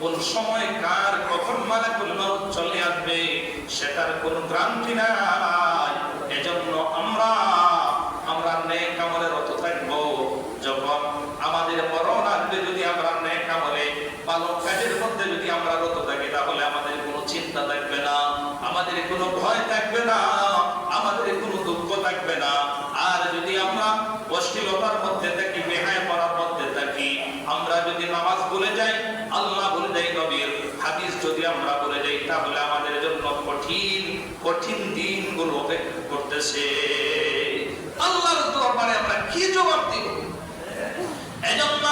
কোন সময় কার কখন মালাকুল মাউত চলে আসবে সেটার কোনো ক্রান্তি নাই। এজন্য আমরা নেক আমলে রত থাকব যখন আমাদের মরণ আসবে যদি আমরা নেক আমলে ভালো কাজের মধ্যে যদি আমরা রত থাকি তাহলে আমাদের কোনো চিন্তা থাকবে না আমাদের কোনো ভয় থাকবে না আমাদের কোনো দুঃখ থাকবে না আর যদি আমরা অশ্লীলতার মধ্যে থাকি বেহায় পড়ার মধ্যে থাকি আমরা যদি নামাজ ভুলে যাই আল্লাহ ভুলে যাই নবীর হাদিস যদি আমরা বলে যাই তাহলে আমাদের জন্য কঠিন কঠিন দিনগুলো অপেক্ষা করতেছে। আল্লাহর দরবারে আমরা কি জবাব দিব? এজন্য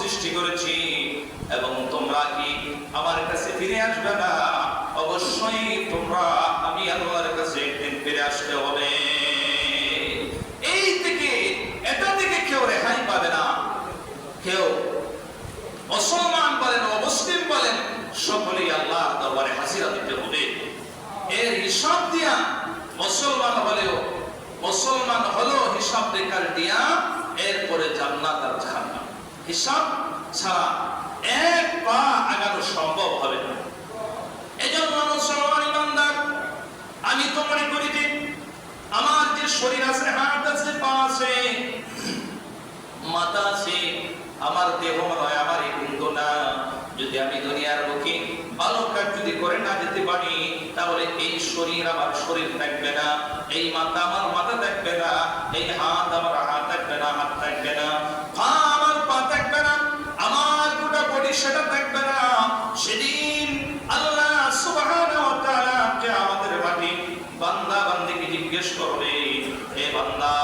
সৃষ্টি করেছি এবং তোমরা কি আমার কাছে ফিরে আসবে না? অবশ্যই তোমরা আমি আল্লাহর কাছে একদিন ফিরে আসতে হবে। এই থেকে, এটা থেকে কেউ রেহাই পাবে না। কেউ মুসলমান বলেন অমুসলিম বলেন, সকলেই আল্লাহর দরবারে হাজিরা দিতে হবে। এর হিসাব দিয়া মুসলমান হলেও, মুসলমান হলো হিসাব রেখার দিয়া, এরপরে জান্নাত আর জাহান্নাম। হিসাব ছাড়া এক পা আগানো সম্ভব হবে না। এজন্য মুসলমান ইমানদার আমি তো মনে করি যে আমার যে শরীর আছে, হাত আছে, পা আছে, মাথা আছে, আমার দেহ নয় আমার এই কিন্তু না। যদি আমি দুনিয়ার বুকে ভালো কাজ যদি করে না যেতে পারি, তাহলে এই শরীর আমার শরীর থাকবে না, এই মাথা আমার মাথা থাকবে না, এই হাত আমার হাত থাকবে না হাত সেটা থাকবে না। সেদিন আল্লাহ সুবহানাহু ওয়া তাআলা বান্দা বান্দিকে জিজ্ঞেস করবে, হে বান্দা,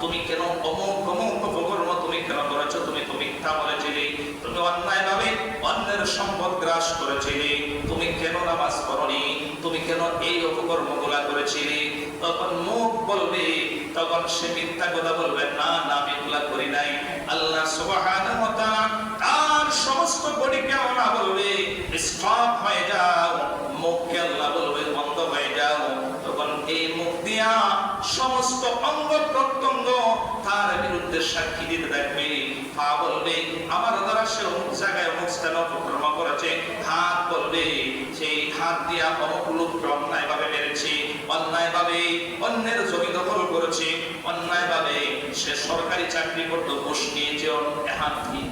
তুমি কেন অমুক অমুক অপকর্ম তুমি কেন করেছ? তুমি তো মিথ্যা বলেছিলে। তুমি অন্যায় ভাবে অন্যের সম্পদ গ্রাস করেছিলে। তুমি কেন নামাজ পড়নি? তুমি কেন এই অপকর্মগুলা করেছিলে? তখন মুখ বলবে, তখন সে মিথ্যা কথা বলবে, না না, আমি এগুলা করি নাই। আল্লাহ সুবহানাহু ওয়া তাআলা সমস্ত বডিকে ওনা বলবে স্টপ হয়ে যাও, মুখকে আল্লাহ বলবে বন্ধ হয়ে যাও। তখন এই মুখ দিয়া সমস্ত অঙ্গ প্রত্যঙ্গ তার বিরুদ্ধে সাক্ষী দিতে থাকবে। পা বলবে, আমার দ্বারা সে অমুক জায়গায় অমুক স্থানে অপকর্ম করেছে। হাত বলবে, সেই হাত দিয়া অমুক লোককে অন্যায় ভাবে মেরেছে অন্যায় ভাবে অন্যের জমি দখল করেছে অন্যায় ভাবে সে সরকারি চাকরি করতো ঘুষ নিয়েছে দিয়ে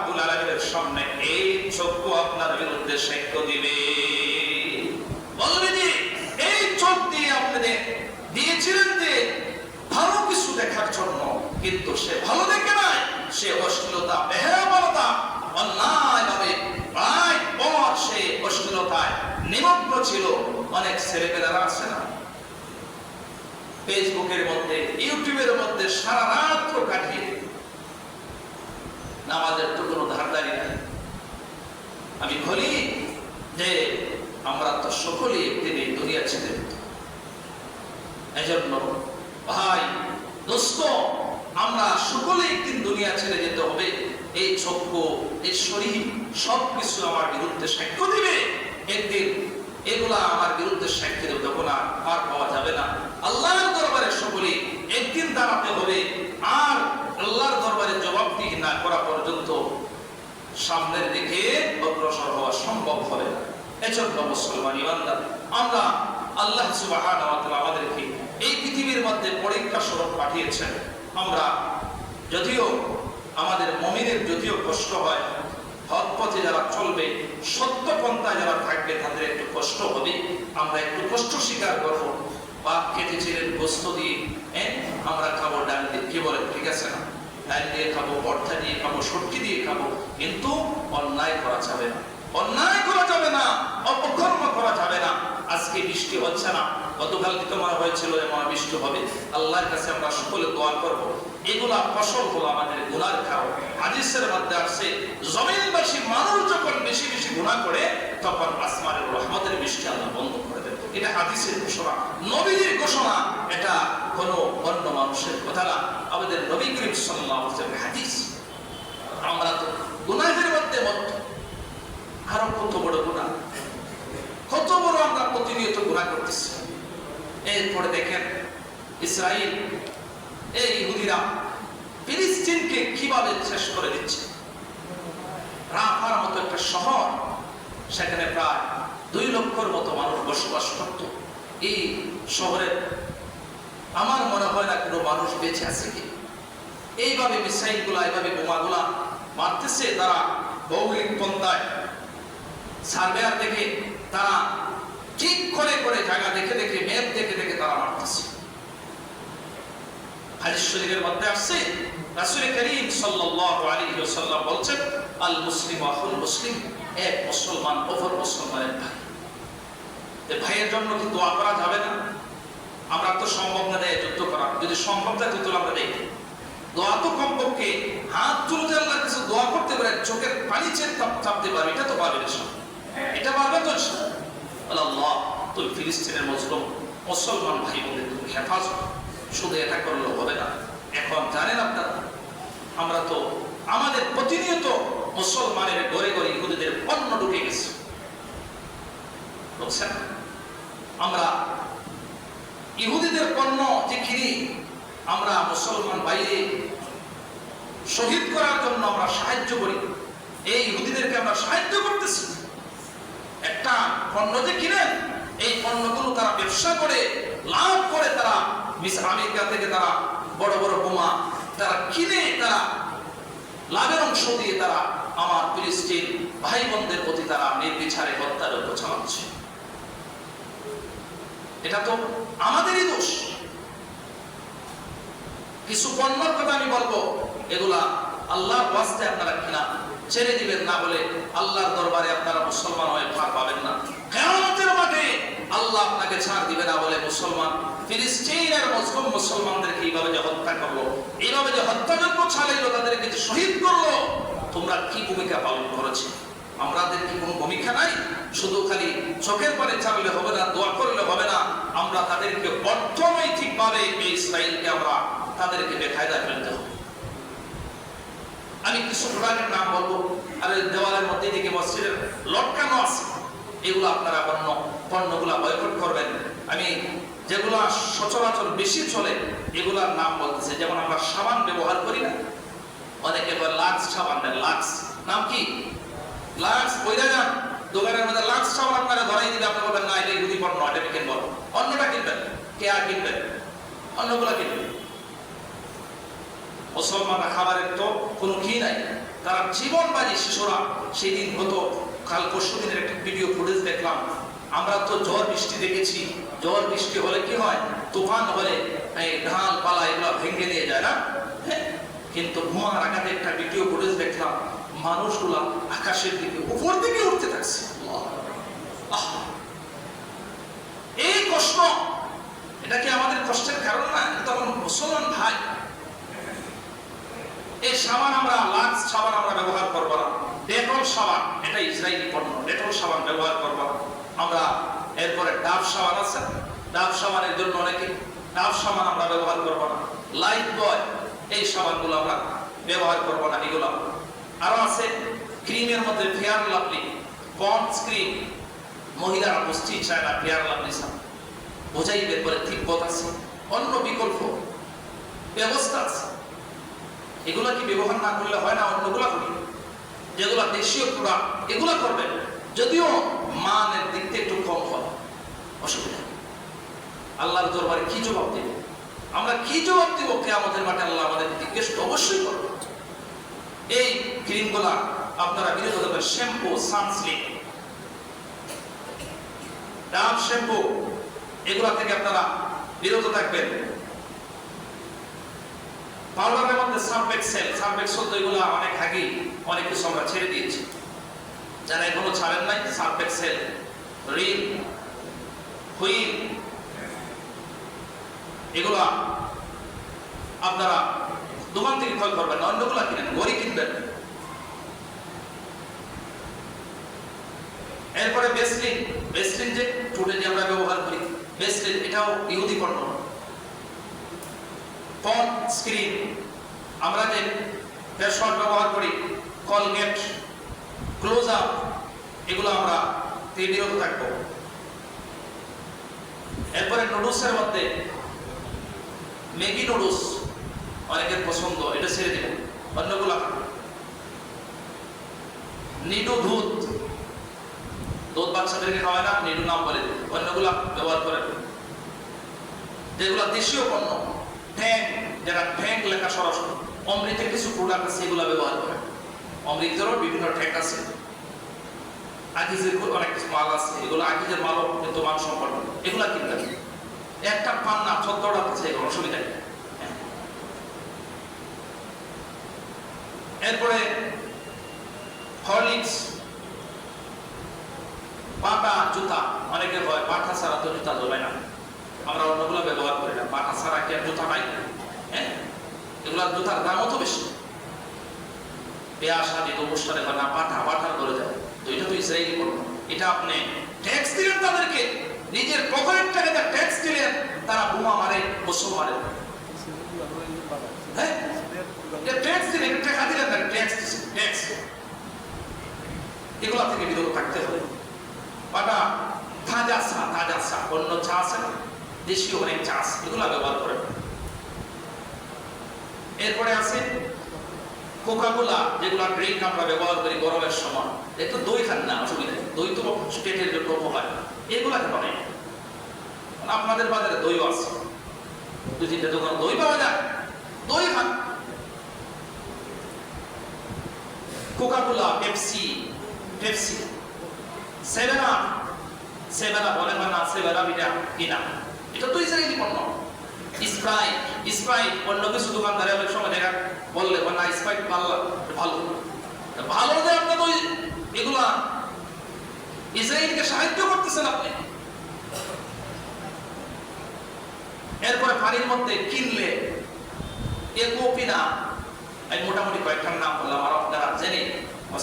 চক্ষু আপনার বিরুদ্ধে সাক্ষ্য দিবে। এই চোখ দিয়ে আপনাদের দিয়েছিলেন যে, ভালো কিছু দেখার জন্য, কিন্তু সে ভালো দেখে নাই, সে অশ্লীলতা বেহায়াবলতা অন্যায় ভাবে প্রায় পর সে অশ্লীলতায় নিমগ্ন ছিল। অনেক ছেলেপেলেরা আছে না? ফেসবুকের মধ্যে, ইউটিউবের মধ্যে সারা রাত্র কাটিয়ে, নামাজের তো কোনো ধারদারি নাই। আমি বলি যে আমরা তো সকলেই একদিন এই দুনিয়া ছেড়ে এজন্য ভাই, দোস্ত, আমরা সকলে একদিন দুনিয়া ছেড়ে যেতে হবে। এই চক্ষু এই শরীর সবকিছু আমার বিরুদ্ধে সাক্ষ্য দিবে। একদিন এগুলা আমার বিরুদ্ধে সাক্ষ্য দেবে তখন আর পার পাওয়া যাবে না। আল্লাহর দরবারে সকলে একদিন দাঁড়াতে হবে। আর আল্লাহর দরবারে জবাবদিহি না করা পর্যন্ত সামনের দিকে অগ্রসর হওয়া সম্ভব হবে। না এজন্য মুসলমান ইমানদার, আমরা আল্লাহ আমাদেরকে এই পৃথিবীর মধ্যে পরীক্ষা স্বরূপ পাঠিয়েছেন। আমরা যদিও আমাদের মমিনের যদিও কষ্ট হয় হক পথে যারা চলবে, সত্য পন্থায় যারা থাকবে, তাদের একটু কষ্ট হবে। আমরা একটু কষ্ট স্বীকার করব। বাপ কেটেছিলেন গোস্ত দিয়ে হ্যাঁ? আমরা খাব ডাল দিয়ে। কি বলেন, ঠিক আছে না? ডাল দিয়ে খাব ভর্তা দিয়ে খাব, সটকি দিয়ে খাব, কিন্তু অন্যায় করা যাবে না। অন্যায় করা যাবে না, অপকর্ম করা যাবে না। আজকে বৃষ্টি হচ্ছে না। গতকাল তোমার হয়েছিল এমন বৃষ্টি হবে। আল্লাহর কাছে আমরা সকলে দোয়া করব। এগুলা ফসল হলো আমাদের গুনার কারণ। হাদিসের মধ্যে আসছে জমিনবাসী মানুষ যখন বেশি বেশি গুনাহ করে, তখন আসমানের রহমতের বৃষ্টি আল্লাহ বন্ধ করে দেবে। এটা হাদিসের ঘোষণা। নবীর ঘোষণা, এটা কোনো অন্য মানুষের কথা না। আমাদের নবী করিম আলাইহি হাদিস। আমরা তো গুনাহের মধ্যে মত আরও কত বড় গুনাহ? কত বড় আমরা প্রতিনিয়ত গুনাহ করতেছি। এরপরে দেখেন ইসরায়েল এই ইহুদিরা ফিলিস্তিনকে কীভাবে শেষ করে দিচ্ছে? রাফার মতো একটা শহর, সেখানে প্রায় দুই লক্ষর মতো মানুষ বসবাস করত। এই শহরে আমার মনে হয় না কোনো মানুষ বেঁচে আছে কি? এইভাবে মিসাইলগুলা, এইভাবে বোমাগুলা মারতেছে, তারা ভৌগোলিক পন্থায় সার্ভেয়ার দেখে তারা ঠিক করে করে জায়গা দেখে দেখে ম্যাপ দেখে দেখে তারা মারতেছে। হাদিস শরীফের মধ্যে আসছে, রাসূল করিম সাল্লাল্লাহু আলাইহি ওয়াসাল্লাম বলছেন, আল মুসলিম মুসলিম এক মুসলমান মুসলমানের এই ভাইয়ের জন্য কি দোয়া করা যাবে না? আমরা তো সম্ভব না দেয় যুদ্ধ করা। যদি সম্ভব থাকে তো আমরা দেখি দোয়া তো কমপক্ষে হাত তুলতে আল্লাহর কাছে দোয়া করতে পারে, চোখের পানি চাপ- চাপতে এটা তো পারবে না এটা পারবে তো আল্লাহ, তুই ফিলিস্তিনের মুসলিম মুসলমান ভাই তুমি হেফাজত। শুধু এটা করলে হবে না। এখন জানেন আপনারা, আমরা তো আমাদের প্রতিনিয়ত মুসলমানের ঘরে ঘরে ইহুদিদের পণ্য ঢুকে গেছে। বুঝছেন আমরা ইহুদিদের পণ্য যে কিনি, আমরা মুসলমান বাইরে শহীদ করার জন্য আমরা সাহায্য করি। এই ইহুদিদেরকে আমরা সাহায্য করতেছি। একটা পণ্য যে কিনেন, এই পণ্যগুলো তারা ব্যবসা করে, লাভ করে তারা মিস আমেরিকা থেকে তারা বড় বড় বোমা তারা কিনে, তারা লাভের অংশ দিয়ে তারা আমার ফিলিস্তিন ভাই বোনদের প্রতি তারা নির্বিচারে হত্যার উপর চালাচ্ছে। এটা তো আমাদেরই দোষ। কিছু পণ্যর কথা আমি বলব, এগুলা আল্লাহর ওয়াস্তে আপনারা কিনা ছেড়ে দিবেন না বলে আল্লাহর দরবারে আপনারা মুসলমান হয়ে পার পাবেন না। কেয়ামতের মাঠে আল্লাহ আপনাকে ছাড় দিবে না বলে মুসলমান, ফিলিস্তিনের মুসলিম মুসলমানদেরকে এইভাবে যে হত্যা করল, এইভাবে যে হত্যাযজ্ঞ চালাইলো, তাদেরকে যে শহীদ করল, তোমরা কি ভূমিকা পালন করেছে? আমাদের কি কোনো ভূমিকা নাই? শুধু খালি চোখের পানে চাপলে হবে না, দোয়া করলে হবে না। আমরা তাদেরকে অর্থনৈতিক ভাবে এই ইসরায়েলকে আমরা তাদেরকে বেকায়দা ফেলতে হবে। আমি কিছু প্রোডাক্টের নাম বলব। আর দেওয়ালের মধ্যে দিকে মসজিদের লটকানো আছে। এগুলো আপনারা পণ্য, পণ্যগুলা বয়কট করবেন। আমি যেগুলা সচরাচর বেশি চলে, এগুলার নাম বলতেছে। যেমন আমরা সাবান ব্যবহার করি না। অনেকে লাক্স সাবান লাক্স। নাম কি? লাক্স বইরা যান। দোকানের মধ্যে লাক্স সাবান আপনারা ধরাই দিলে আপনি বলবেন, না, এটা ইহুদি পণ্য, এটা কিনবো অন্যটা কিনবেন, কে আর কিনবেন অন্যগুলা কিনবেন মুসলমানরা খাবারের তো কোনো কি নাই। তারা জীবন বাজি শিশুরা সেই দিন হতো, কাল পরশু দিনের একটা ভিডিও ফুটেজ দেখলাম। আমরা তো ঝড় বৃষ্টি দেখেছি। ঝড় বৃষ্টি হলে কি হয়? তুফান হলে এই ঢাল, পালা এগুলো ভেঙে নিয়ে যায় না? হ্যাঁ? কিন্তু ধোঁয়ার আঘাতে একটা ভিডিও ফুটেজ দেখলাম। মানুষগুলা আকাশের দিকে উপর দিকে উঠতে থাকছে! এই কষ্ট, এটা কি আমাদের কষ্টের কারণ না? এটা মুসলমান ভাই। এই সাবান আমরা, লাক্স সাবান আমরা ব্যবহার করব না। ডেটল সাবান, এটা ইসরায়েলি পণ্য। ডেটল সাবান ব্যবহার করব। না আমরা এরপরে ডাব সাবান আছে ডাব সাবানের জন্য অনেকে ডাব সাবান আমরা ব্যবহার করব না। লাইফ বয় এই সাবানগুলো আমরা ব্যবহার করব না, এগুলো আরও আছে ক্রিমের মধ্যে ফেয়ার লাভলি পন্ডস ক্রিম মহিলারা পুষ্টি চায় না ফেয়ার লাভলি সাবান বোঝাই বের করে পথ আছে, অন্য বিকল্প ব্যবস্থা আছে। এগুলা কি ব্যবহার না করলে হয় না অন্যগুলা করি? যেগুলা দেশীয় প্রোডাক্ট এগুলা করবেন, যদিও মানের দিক থেকে একটু কম হয়। অসুবিধা। আল্লাহর দরবারে কি জবাব দেব? আমরা কি জবাব দেব? কে আমাদের মাঠে আল্লাহ আমাদের জিজ্ঞেস অবশ্যই করব এই ক্রিমগুলা আপনারা বিরত দেবেন শ্যাম্পু সানস্লিক ডাব, শ্যাম্পু, এগুলা থেকে আপনারা বিরত থাকবেন। পাউডারের মধ্যে সার্ফেক্সেল সার্ফেক্সল তো এগুলো অনেক আগেই অনেক কিছু আমরা ছেড়ে দিয়েছি। যারা এখনও ছাড়েন নাই সার্ফেক্সেল রিল হুইল এগুলা আপনারা দোকান থেকে ক্রয় করবেন না অন্যগুলা কিনেন গড়ি কিনবেন। এরপরে বেসলিন বেসলিন যে টুটে যে আমরা ব্যবহার করি বেসলিন এটাও ইহুদি পণ্য। ফোন স্ক্রিন আমরা যে ফেস ওয়াশ ব্যবহার করি কলগেট ক্লোজ আপ এগুলো আমরা বিরত থাকব। এরপরে নুডলসের মধ্যে ম্যাগি নুডলস অনেকের পছন্দ, এটা ছেড়ে দেবেন অন্যগুলা। নিডু দুধ। দুধ বাচ্চাদেরকে খাওয়ায় না নিডু নাম বলে। অন্যগুলা ব্যবহার করেন যেগুলা দেশীয় পণ্য ট্যাঙ্ক যারা ট্যাঙ্ক লেখা সরাসরি, অমৃতের কিছু প্রোডাক্ট আছে, এগুলা ব্যবহার করে। অমৃতেরও বিভিন্ন ট্যাঙ্ক আছে। আগিজের অনেক কিছু মাল আছে। এগুলো আগিজের মালও কিন্তু মান সম্পন্ন এগুলা কিনবেন। একটা পান না আছে, এগুলো অসুবিধা নেই। এরপরে হরলিক্স পাটা জুতা অনেকে হয় পাঠা ছাড়া তো জুতা জমে না। আমরা অন্যগুলো ব্যবহার করি না। পাঠা ছাড়া কি আর জুতা নাই হ্যাঁ? এগুলোর জুতার দামও তো বেশি। বিয়া, শাদী, অনুষ্ঠানে না, পাঠা, পাঠার করে যায়। তো এটা তো ইসরায়েলি এটা আপনি ট্যাক্স দিলেন তাদেরকে, নিজের ট্যাক্স দিলেন, তারা বোমা মারে মুসল মারে হ্যাঁ এটা ট্যাক্স দিলেন টাকা দিলেন না ট্যাক্স ট্যাক্স এগুলা থেকে বিরত থাকতে হবে বাটা তাজা চা তাজা চা অন্য চা আছে দেশীয় অনেক চা আছে এগুলা ব্যবহার করেন এরপরে আছে কোকাকোলা যেগুলো ড্রিঙ্ক আমরা ব্যবহার করি গরমের সময় একটু দই খান না অসুবিধা দই তো পেটের জন্য উপকার এগুলা নেই আপনাদের বাজারে দইও আছে দু তিনটে দোকান দই পাওয়া যায় দই খান Coca Cola Pepsi Pepsi seven up seven up বলে না সেভেন আপ এটা কিনা এটা তো ইসরায়েলি পণ্য। স্প্রাইট স্প্রাইট অন্য কিছু দোকানদারে অনেক সময় দেখা বললে না স্প্রাইট ভালো ভালো। ভালো যে আপনি তো এগুলা ইসরায়েলকে সাহায্য করতেছেন আপনি। এরপরে পানির মধ্যে কিনলে এ কপি না? আমি মোটামুটি কয়েকটার নাম বললাম, আর আপনারা জেনে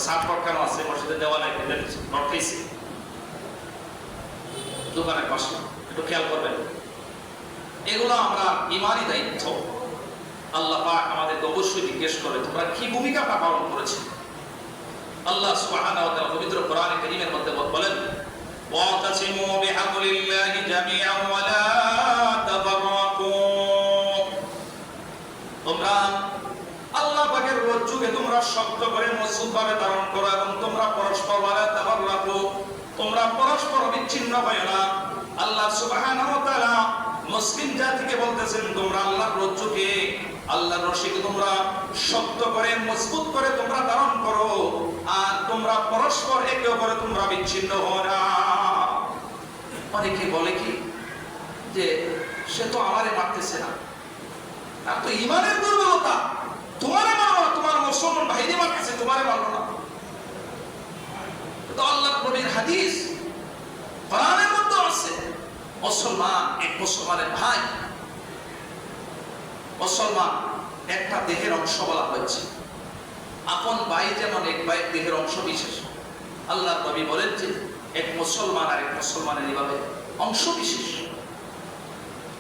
সাত কেন আছে মসজিদে দেওয়ালে নটকেছি দোকানের পাশে, একটু খেয়াল করবেন। এগুলো আমরা ইমানই দায়িত্ব। আল্লাহ পাক আমাদেরকে অবশ্যই জিজ্ঞেস করে, তোমরা কি ভূমিকাটা পালন করেছে? আল্লাহ সুবহানাহু ওয়া পবিত্র কোরআনে কারীমের মধ্যে বলেন ওয়াতাসিমু বিহাবলিল্লাহি জামিআন ওয়া তাফাররাকু তোমরা আল্লাহ রজ্জুকে তোমরা শক্ত করে মজবুত ভাবে ধারণ করো এবং তোমরা পরস্পর ওয়ালা তাফাররাকু তোমরা পরস্পর বিচ্ছিন্ন হয় না। আল্লাহ মুসলিম জাতিকে বলতেছেন, তোমরা আল্লাহর রজ্জুকে, আল্লাহর রশিকে তোমরা শক্ত করে, মজবুত করে তোমরা ধারণ করো। আর তোমরা পরস্পর একে অপরে তোমরা বিচ্ছিন্ন হও না। অনেকে বলে কি যে, সে তো আমারে মারতেছে না। তো ইমানের দুর্বলতা। তোমার মুসলমান ভাইরে মারতেছে তোমারে মারলো না। আল্লাহ নবীর হাদিস। কোরআনের মধ্যে আছে, মুসলমান, এক মুসলমানের ভাই। মুসলমান, একটা দেহের অংশ বলা হয়েছে। আপন ভাই যেমন এক ভাই দেহের অংশ বিশেষ। আল্লাহ নবী বলেন যে, এক মুসলমান আর এক মুসলমানের এইভাবে অংশ বিশেষ।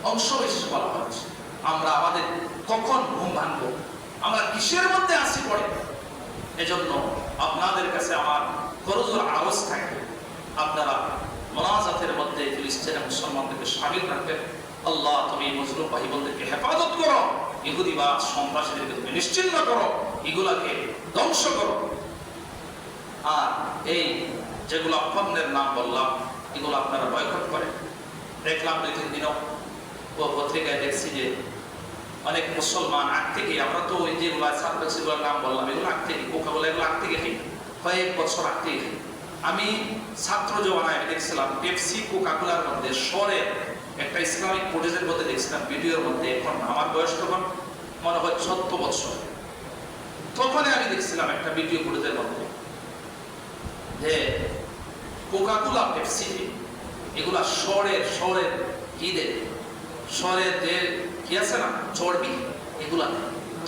অংশ বিশেষ বলা হয়েছে। আমরা আমাদের কখন ঘুম ভাঙবো? আমরা কিসের মধ্যে আসি পড়ে? এজন্য আপনাদের কাছে আমার করজোর আওয়াজ থাকবে আপনারা মোনাজাতের মধ্যে ফিলিস্তিনের মুসলমানদেরকে সামিল রাখবেন। আল্লাহ তুমি মজলুম ভাই বোনদেরকে হেফাজত করো। ইহুদিবাদ সন্ত্রাসীদেরকে তুমি নিশ্চিন্ন করো। এগুলাকে ধ্বংস করো। আর এই যেগুলো পণ্যের নাম বললাম, এগুলো আপনারা বয়কট করেন। দেখলাম দুই তিন দিনও পত্রিকায় দেখছি যে অনেক মুসলমান, আগ থেকে, আমরা তো ওই যেগুলো সাবজেক্টগুলোর নাম বললাম, এগুলো আগ থেকে কোকা বলে এগুলো আগ থেকে খাই, কয়েক বছর আগ থেকে খাই। আমি ছাত্র জমানায় দেখছিলাম, পেপসি কোকা কোলার মধ্যে স্বরের একটা ইসলামিক ফুটেজের মধ্যে দেখছিলাম, ভিডিওর মধ্যে, এখন আমার বয়স তখন মনে হয় চোদ্দ বছর। তখনই আমি দেখছিলাম একটা ভিডিও ফুটেজের মধ্যে যে কোকাকোলা, পেপসি, এগুলা শহরের শহরের ঈদে শহরের যে কি আছে না? চর্বি, এগুলা।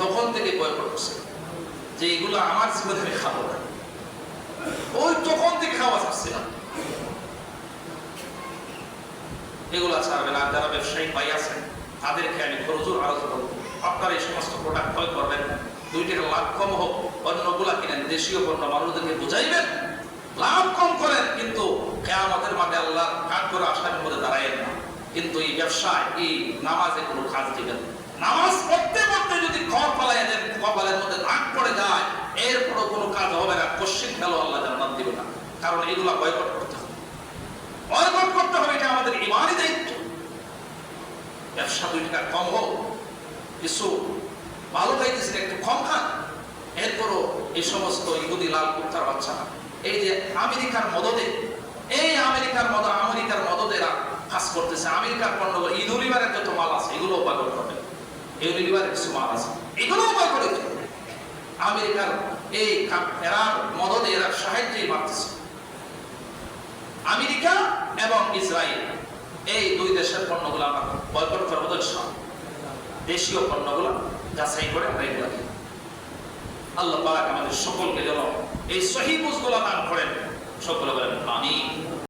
তখন থেকে বয়কট করছে যে এগুলো আমার জীবনে আমি খাব না। ওই তখন থেকে খাওয়া যাচ্ছে না। এগুলো ছাড়বেন আর যারা ব্যবসায়ী আছেন তাদেরকে আমি খরচুর আলোচনা করব আপনারা এই সমস্ত প্রোডাক্ট ক্রয় করবেন। দুই টাকা লাভ কম হোক অন্যগুলা কিনেন, দেশীয় পণ্য মানুষদেরকে বুঝাইবেন লাভ কম করেন কিন্তু কেয়ামতের মাঠে আল্লাহ কাজ করে আসামের মধ্যে দাঁড়াইয়েন না কিন্তু এই ব্যবসায় এই নামাজে কোনো কাজ দিবেন নামাজ পড়তে পড়তে যদি ঘর পালাই দেন কপালের মধ্যে দাগ পড়ে যায়, এরপরও কোনো কাজ হবে না। কশ্চিন খেলো আল্লাহ জান্নাত দিবে না। কারণ এগুলা বয়কট করতে হবে। বয়কট করতে হবে, এটা আমাদের ইমানই দায়িত্ব। ব্যবসা দুই টাকা কম হোক, কিছু ভালো খাইতেছেন, একটু কম খান। এরপরও এই সমস্ত ইহুদি লাল কুত্তার বাচ্চারা। এই যে আমেরিকার মদদে এই আমেরিকার মদ আমেরিকার মদদেরা কাজ করতেছে। আমেরিকার পণ্য ইউনিলিভারের যত মাল আছে এগুলো উপায় করবে ইউনিলিভারের কিছু মাল আছে এগুলো উপায় করে আমেরিকার এই কা- এরা মদদে এরা সাহায্যেই মারতেছে আমেরিকা এবং ইসরায়েল, এই দুই দেশের পণ্যগুলো আমরা বয়কট করব। দেশীয় পণ্যগুলো যাচাই করে আমরা আল্লাহ পাক আমাদের সকলকে যেন এই সহি বুঝগুলো দান করেন। সকলে বলেন আমি